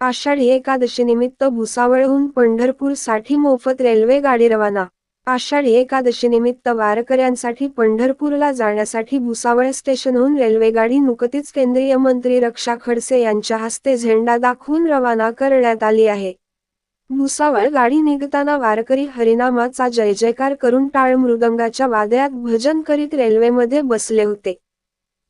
आषाढी एकादशीनिमित्त भुसावळहून पंढरपूरसाठी मोफत रेल्वे गाडी रवाना. आषाढी एकादशीनिमित्त वारकऱ्यांसाठी पंढरपूरला जाण्यासाठी भुसावळ स्टेशनहून रेल्वेगाडी नुकतीच केंद्रीय मंत्री रक्षा खडसे यांच्या हस्ते झेंडा दाखवून रवाना करण्यात आली आहे. भुसावळ गाडी निघताना वारकरी हरिनामाचा जय जयकार करून टाळ मृदंगाच्या वादयात भजन करीत रेल्वेमध्ये बसले होते.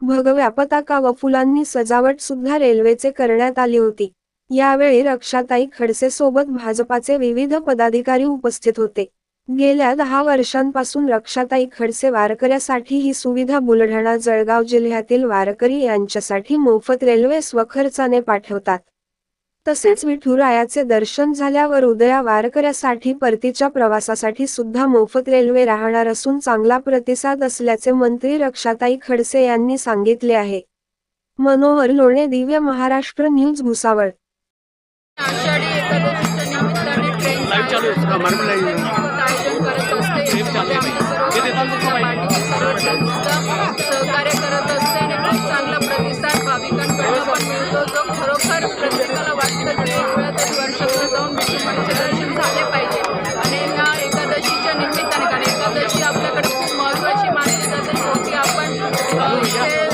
भगव्या पताका व फुलांनी सजावट सुद्धा रेल्वेचे करण्यात आली होती. यावेळी रक्षाताई खडसे सोबत भाजपाचे विविध पदाधिकारी उपस्थित होते. गेल्या दहा वर्षांपासून रक्षाताई खडसे वारकऱ्यासाठी ही सुविधा बुलढाणा जळगाव जिल्ह्यातील वारकरी यांच्यासाठी मोफत रेल्वे स्वखर्चाने पाठवतात. तसेच विठुरायाचे दर्शन झाल्यावर उदया वारकऱ्यासाठी परतीच्या प्रवासासाठी सुद्धा मोफत रेल्वे राहणार असून चांगला प्रतिसाद असल्याचे मंत्री रक्षाताई खडसे यांनी सांगितले आहे. मनोहर लोणे दिव्य महाराष्ट्र न्यूज भुसावळ. आषाढी एकादशीच्या निमित्ताने ट्रेन आयोजन करत असते. सर्व सर्व सहकार्य करत असते आणि खूप चांगला प्रतिसाद भाविकांकडून पण मिळतो. जो खरोखर प्रत्येकाला वाटतं की एक वेळा तरी वर्षातून जाऊन विठुमाईचे दर्शन झाले पाहिजे. आणि या एकादशीच्या निमित्ताने कारण एकादशी आपल्याकडे खूप महत्त्वाची मानली जाते. शेवटी आपण इथे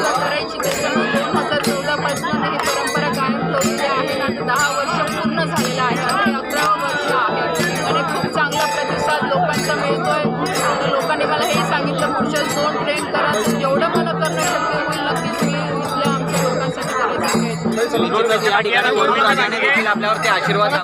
करायची त्याच्यामुळे दोन हजार चौदापासून ही परंपरा कायम ठेवलेली आहे आणि दहा वर्ष पूर्ण झालेलं आहे. आता अकरावं वर्ष आहे. आणि खूप चांगला प्रतिसाद लोकांचा मिळतोय. आणि लोकांनी मला हे सांगितलं पुढच्या दोन ट्रेन करा. जेवढं मला करणं शक्य होईल नक्कीच मी इथल्या आमच्या लोकांसाठी करायचं देखील आपल्यावरती आशीर्वाद